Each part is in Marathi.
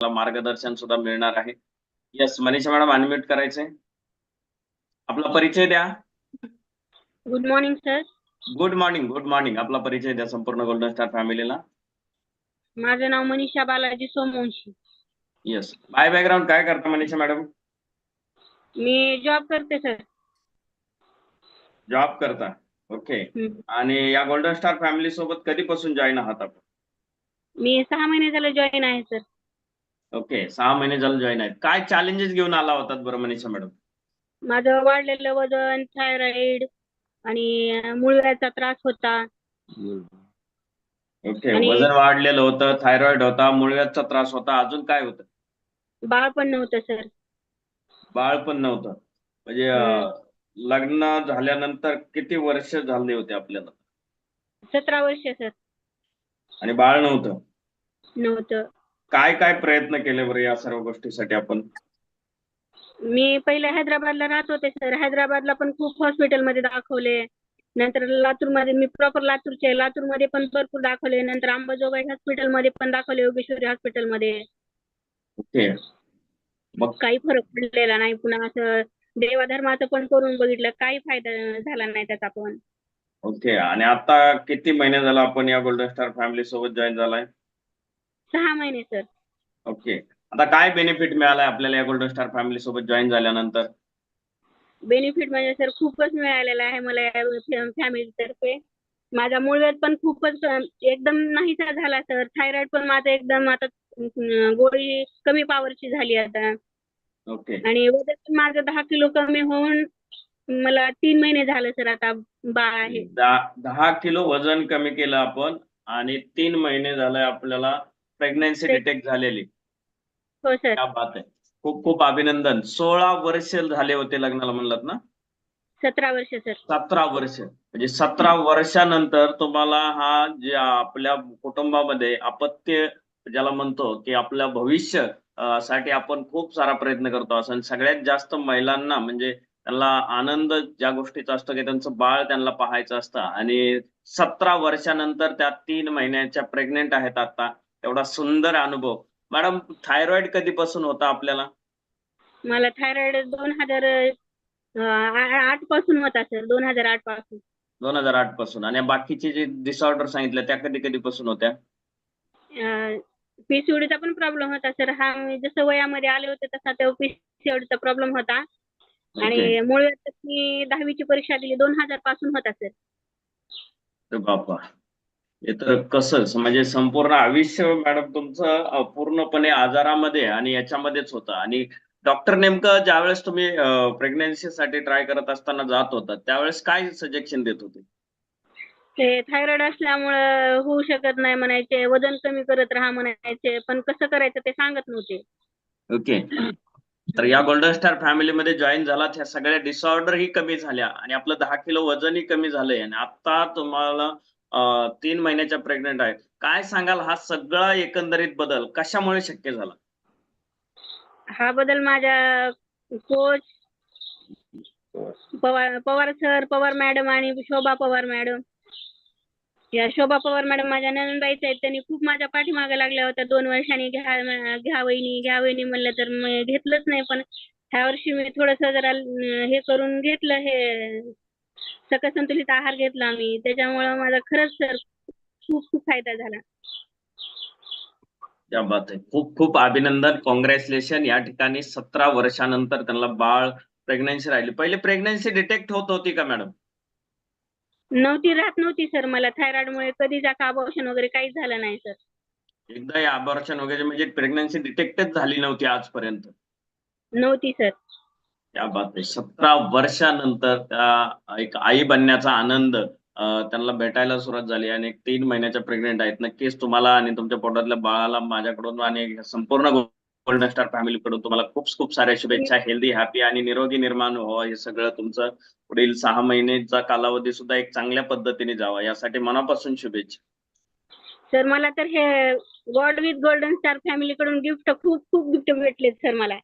मार्गदर्शन सुद्धा मिळणार आहे. येस मनीषा मॅडम अनम्यूट करायचंय आपला परिचय द्या. Good morning sir good morning good morning आपला परिचय द्या संपूर्ण गोल्डन स्टार फॅमिलीला माझं नाव Manisha Balaji Somvanshi. Yes by background काय करता मनीषा मॅडम? मी जॉब करते सर जॉब करता. ओके आणि या गोल्डन स्टार फॅमिली सोबत कधीपासून जॉईन आहात आपण? मी सहा महिने झालं जॉईन आहे सर ओके सहा महिने झालं जॉईन आहेत. काय चॅलेंजेस घेऊन आला होतात बरं मनीषा मॅडम? माझं वाढलेलं वजन थायरॉइड आणि मुळव्याचा त्रास होता. ओके आणि- वजन वाढलेलं होतं थायरॉइड होता मुळव्याचा त्रास होता अजून काय होतं? बाळ पण नव्हतं सर. बाळ पण नव्हतं. म्हणजे अं, लग्न झाल्यानंतर किती वर्ष झाले होते आपल्याला? सतरा वर्ष सर. आणि बाळ नव्हतं? नव्हतं. काय काय प्रयत्न केले बरं या सर्व गोष्टीसाठी आपण? मी पहिले हैदराबादला राहत होते सर. हैदराबादला पण खूप हॉस्पिटलमध्ये दाखवले. नंतर लातूरमध्ये मी प्रॉपर लातूरचे. लातूरमध्ये पण भरपूर दाखवले. नंतर अंबाजोगाई हॉस्पिटलमध्ये पण दाखवले योगेश्वरी हॉस्पिटलमध्ये ओके. मग? काही फरक पडलेला नाही. पुन्हा असं देवाधर्माचं पण करून बघितलं काही फायदा झाला नाही त्याचा पण. ओके. आणि आता किती महिने झाला आपण या गोल्डन स्टार फॅमिली सोबत जॉईन झालाय? सहा महिने सर ओके आता काय बेनिफिट मिळालाय आपल्याला या गोल्डन स्टार फॅमिली सोबत जॉईन झाल्यानंतर? बेनिफिट म्हणजे सर खूपच मिळालेला आहे मला या फॅमिलीतर्फे माझा मूळव्याध पण खूपच एकदम नाहीसा झाला सर थायरॉइड पण माझं एकदम आता गोळी कमी पॉवरची झाली आता. ओके आणि वजन पण माझं दहा किलो कमी होऊन मला तीन महिने झालं सर आता बाळ आहे. दहा दहा किलो वजन कमी केलं आपण आणि तीन महिने झाले आपल्याला प्रेग्नन्सी डिटेक्ट झालेली. हो सर क्या बात आहे खूप खूप अभिनंदन. सोळा वर्ष झाले होते लग्नाला म्हणलात ना? सतरा वर्ष सर सतरा वर्ष. म्हणजे सतरा वर्षानंतर तुम्हाला हा जे आपल्या कुटुंबामध्ये अपत्य ज्याला म्हणतो की आपल्या भविष्यसाठी आपण खूप सारा प्रयत्न करतो असं. आणि सगळ्यात जास्त महिलांना म्हणजे त्यांना आनंद ज्या गोष्टीचा असतो की त्यांचं बाळ त्यांना पाहायचं असतं. आणि सतरा वर्षानंतर त्या तीन महिन्याच्या प्रेग्नेंट आहेत आता. एवढा सुंदर अनुभव. मॅडम थायरॉइड कधीपासून होता आपल्याला? मला थायरॉइड दोन हजार आठपासून होता सर दोन हजार आठपासून. दोन हजार आठपासून. आणि बाकीचे जे डिसऑर्डर सांगितले त्या कधी कधीपासून होत्या? पीसीओडीचा पण प्रॉब्लेम होता सर हा मी जसं वयामध्ये आले होते तसा तो पीसीओडीचा प्रॉब्लेम होता. आणि. मूळ मी दहावीची परीक्षा दिली दोन हजारपासून होता सर बापा. तर कसं म्हणजे संपूर्ण आयुष्य मॅडम तुमचं पूर्णपणे आजारामध्ये आणि याच्यामध्येच होतं. आणि डॉक्टर नेमकं ज्यावेळेस तुम्ही प्रेग्नन्सीसाठी ट्राय करत असताना जात होता त्यावेळेस काय सजेशन देत होते? ते थायरॉइड असल्यामुळं होऊ शकत नाही म्हणायचे वजन कमी करत राहा म्हणायचे पण कसं करायचं ते सांगत नव्हते. ओके. तर या गोल्डन स्टार फॅमिलीमध्ये जॉईन झालात ह्या सगळ्या डिसऑर्डर ही कमी झाल्या आणि आपलं दहा किलो वजनही कमी झालंय. आणि आता तुम्हाला तीन महिन्याच्या प्रेग्नेंट आहे काय सांगाल हा सगळा एकंदरीत बदल कशामुळे शक्य झाला? हा बदल माझ्या coach Pawar Pawar sir Pawar madam आणि शोभा पवार मॅडम या शोभा पवार मॅडम माझ्या नंदबाईच्या आहेत. त्यांनी खूप माझ्या पाठीमागे लागल्या होत्या. दोन वर्षांनी घ्या घ्या वहिनी घ्या वहिनी म्हणलं तर घेतलंच नाही. पण ह्या वर्षी मी थोडस जरा हे करून घेतलं हे सकसंतुलित आहार घेतला मी त्याच्यामुळं माझा खरंच सर खूप खूप फायदा झाला. बात आहे खूप खूप अभिनंदन. कॉंग्रॅच्युलेशन या ठिकाणी सतरा वर्षानंतर त्यांना बाळ प्रेग्नन्सी राहिली. पहिले प्रेग्नन्सी डिटेक्ट होत होती का मॅडम नव्हती राहत नव्हती सर मला थायरॉइडमुळे कधी जाता अबॉर्शन वगैरे काहीच झालं नाही सर एकदा या अबॉर्शन वगैरे म्हणजे प्रेग्नन्सी डिटेक्टच झाली नव्हती आजपर्यंत. नव्हती सर त्या बात सतरा वर्षानंतर त्या एक आई बनण्याचा आनंद त्यांना भेटायला सुरुवात झाली आणि एक तीन महिन्याच्या प्रेग्नेंट आहेत. नक्कीच तुम्हाला आणि तुमच्या पोटातल्या बाळाला माझ्याकडून आणि संपूर्ण गोल्डन स्टार फॅमिलीकडून तुम्हाला खूप खूप साऱ्या शुभेच्छा. हेल्दी हॅपी आणि निरोगी निर्माण व्हावं हे सगळं तुमचं पुढील सहा महिन्याचा कालावधी सुद्धा एक चांगल्या पद्धतीने जावा. यासाठी मनापासून शुभेच्छा. सर मला तर हे god with golden star family कडून गिफ्ट खूप खूप गिफ्ट भेटलेत सर मला.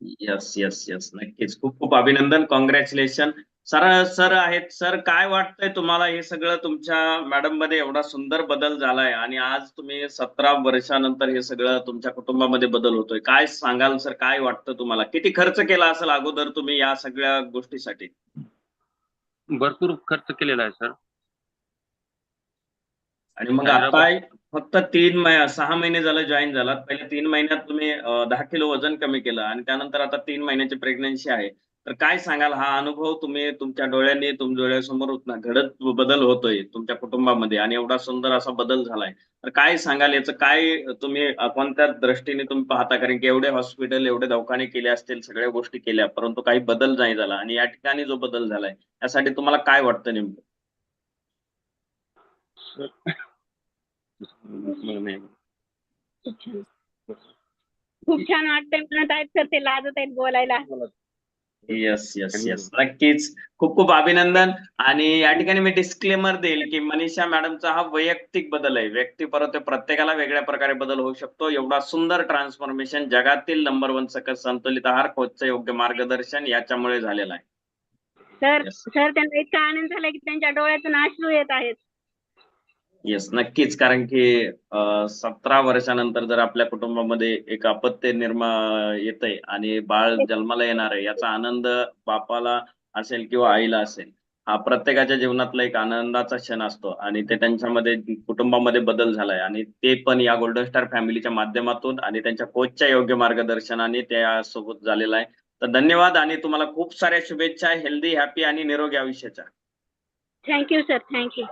येस येस येस नक्कीच. खूप खूप अभिनंदन. कॉंग्रॅच्युलेशन सर सर आहेत. सर काय वाटतंय तुम्हाला हे सगळं तुमच्या मॅडममध्ये एवढा सुंदर बदल झालाय आणि आज तुम्ही सतरा वर्षानंतर हे सगळं तुमच्या कुटुंबामध्ये बदल होतोय. काय सांगाल सर? काय वाटतं तुम्हाला? किती खर्च केला असेल अगोदर तुम्ही या सगळ्या गोष्टीसाठी? भरपूर खर्च केलेला आहे सर. आणि मग आता फक्त तीन सहा महिने झालं जॉईन झाला पहिले तीन महिन्यात तुम्ही दहा किलो वजन कमी केलं आणि त्यानंतर आता तीन महिन्याची प्रेग्नन्सी आहे. तर काय सांगाल? हा अनुभव तुम्ही तुमच्या डोळ्यांनी तुमच्या डोळ्यासमोर घडत बदल होतोय तुमच्या कुटुंबामध्ये आणि एवढा सुंदर असा बदल झालाय. तर काय सांगाल? याचं काय तुम्ही कोणत्या दृष्टीने तुम्ही पाहता? कारण की एवढे हॉस्पिटल एवढे दवाखाने केले असतील सगळ्या गोष्टी केल्या परंतु काही बदल नाही झाला आणि या ठिकाणी जो बदल झालाय यासाठी तुम्हाला काय वाटतं नेमकं? खूप छान वाटतंय म्हणत आहेत सर ते लाजत आहेत बोलायला. येस येस येस नक्कीच. खूप खूप अभिनंदन. आणि या ठिकाणी मी डिस्क्लेमर देईल की मनीषा मॅडमचा हा वैयक्तिक बदल आहे. व्यक्ती परत प्रत्येकाला वेगळ्या प्रकारे बदल होऊ शकतो. एवढा सुंदर ट्रान्सफॉर्मेशन जगातील नंबर वन सकस संतुलित आहार कोचचं योग्य मार्गदर्शन याच्यामुळे झालेलं आहे. सर. सर त्यांना इतका आनंद झाला की त्यांच्या डोळ्यातून अश्रू येत आहेत. येस नक्कीच. कारण की सतरा वर्षानंतर जर आपल्या कुटुंबामध्ये एक अपत्य निर्मा येतंय आणि बाळ जन्माला येणार आहे याचा आनंद बापाला असेल किंवा आईला असेल हा प्रत्येकाच्या जीवनातला एक आनंदाचा क्षण असतो आणि ते त्यांच्यामध्ये कुटुंबामध्ये बदल झालाय आणि ते पण या गोल्डन स्टार फॅमिलीच्या माध्यमातून आणि त्यांच्या कोचच्या योग्य मार्गदर्शनाने त्या सोबत झालेला आहे. तर धन्यवाद आणि तुम्हाला खूप साऱ्या शुभेच्छा हेल्दी हॅपी आणि निरोगी आयुष्याच्या. Thank you sir thank you